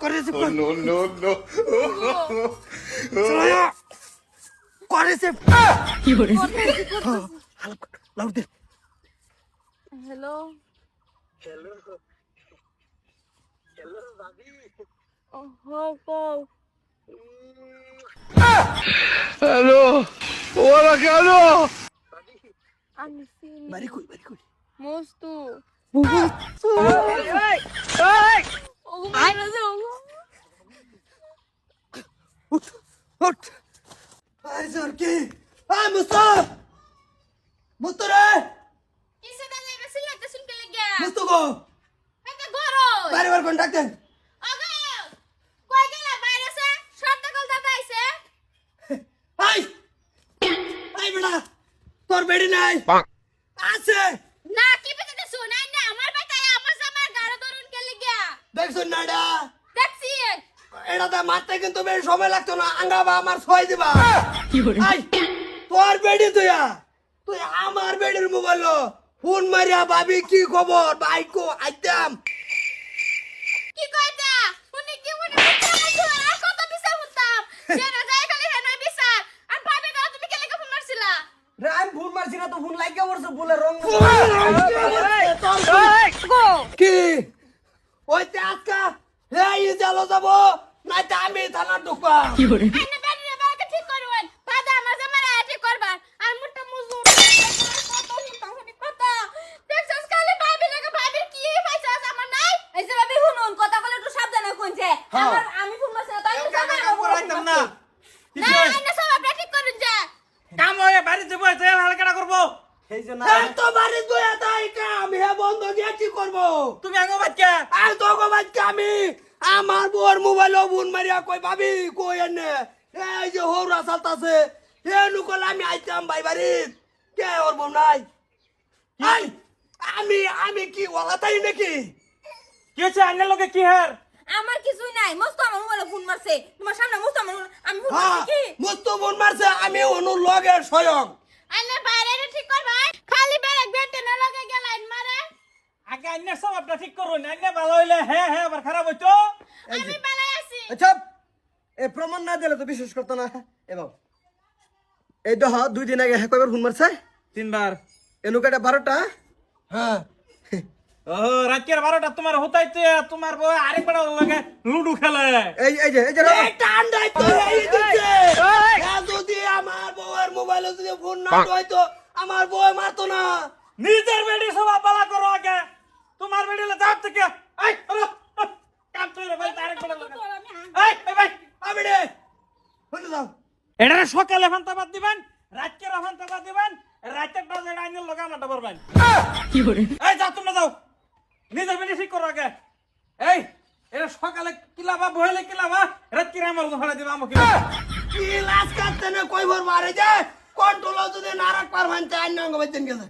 corre, oh, corre. no, no, oh, no. ¡Corre, se! ¡Corre! Hello. Hello. Hello, Babi. Oh, Hello. Hola, Hello. Babi. Barikui, barikui. Mostu. Mostu. ওগো মারা যাও উঠ উঠ আরে sir কি আয় মুস্তা মুস্তা রে কিসে দা যাবে সিলাতে শুনতে লাগা মুস্তা গো এটা গরো বাইরে বার কোন ডাক দেন ওগো কই গেলা বাইরে সে শর্ট কল দাদা আইছে আই আই বেটা তোর বেড়ি নাই আছে না কি পেতে শোনাই না আমার বেটায় আমার জামার গাড়ো ধরুন কে লাগা না এটা দেখছি। এটাতে মারতে কিন্তু বেশ সময় লাগতো না। আঙ্গাবা আমার ছয় দিবা। আই তোর বেডি তুই তুই আমার বেডির মোবাইল ফোন মারিয়া ভাবি কি খবর? বাইকো আইতাম। কি কইতা? উনি কি উনি বুঝতে আর কত বিচার হতাম সে না যায় খালি হেনই বিচার। আর ভাবে দাও তুমি কে ফোন মারছিলা? রে আমি ফোন মারছি না তো ফোন লাগিয়ে পড়ছে বলে রং কি? ওই আজকা এই জালো যাব নাই তো আমি থানার ঢুকবা। আইনে বেরি রে বাকে ঠিক করবেন। দাদা আমার জামার ঠিক করবার আর মুটটা মুজুর কত হিতা হুনি কত দেখছস খালি ভাবি লাগা ভাবির কি পাইছাস আমার নাই? এই যে ভাবি শুনুন কথা বলে একটু সাবধানে কোনছে হ্যাঁ। আমার আমি ফোন মারছি না তাই না। না আইনে সব আপনি ঠিক করুন যা কাম হয়ে বাড়ি যাব তেল হালকাটা করব জন্য তো বাড়ি দুয়া তাই কাম। হে বন্ধ দিয়ে কি করব? তুমি আঙ্গো বাচ্চা আর তো গো বাচ্চা আমি? আমার বউর মোবাইল ফোন মারিয়া কই ভাবি? কই এনে? এই যে হৌরা চালতাছে। হে নুকল আমি আইতাম ভাই বাড়ি কে ওর বউ নাই? আই আমি আমি কি ওলাতাই নাকি? কি হচ্ছে আন্নার লোকে কি হার? আমার কিছুই নাই। মস্ত আমার মোবাইলে ফোন মারছে। তোমার সামনে মস্ত আমার আমি ফোন হ্যাঁ মারছি কি? মুস্ত ফোন মারছে। আমি অনু লগে স্বয়ং। আইনে বাইরে রে ঠিক করবা খালি বেরেক বেটে না লাগে গেলাইন মারে আগে আন্নার সব আপনার ঠিক করুন আন্না ভালো হইলে হ্যাঁ হ্যাঁ আবার খারাপ হইতো। আমি বেলায় আছি। আচ্ছা এ প্রমাণ না দিলে তো বিশ্বাস করতো না। এবার এই দেহ দুই দিন আগে হ্যাঁ কয়বার ফোন মারছে? তিনবার। এনুকাটা বারোটা হ্যাঁ। ও রাতের বারোটা তোমার হতাইতে তোমার বউ আরেকবার লাগে লুডু খেলে। এই এই যে এই যে ঠান্ডায় তো এই হ্যাঁ, যদি আমার বউয়ের মোবাইলে যদি ফোন না হয়তো আমার বউ মারতো না। নিজের বেডি সব বালা করো আগে তোমার বেডিলে যাও থেকে। কাম তুই রে। ভাই এটা সকালে ফান্তাবাদ দিবেন রাতের ফান্তাবাদ দিবেন রাতের ডজে আইনের লগা মাটা পারবেন এই যাও তোমরা যাও। নিজের বেডি ঠিক করো আগে। এই এটা সকালে কিলাবা বহেলে কিলাবা রাত আমার ধরে দিবা আমাকে কি লাজ কাটতে না কই ভর মারে যে কন্ট্রোল যদি না রাখ পারবেন তাই আন্য গেছে।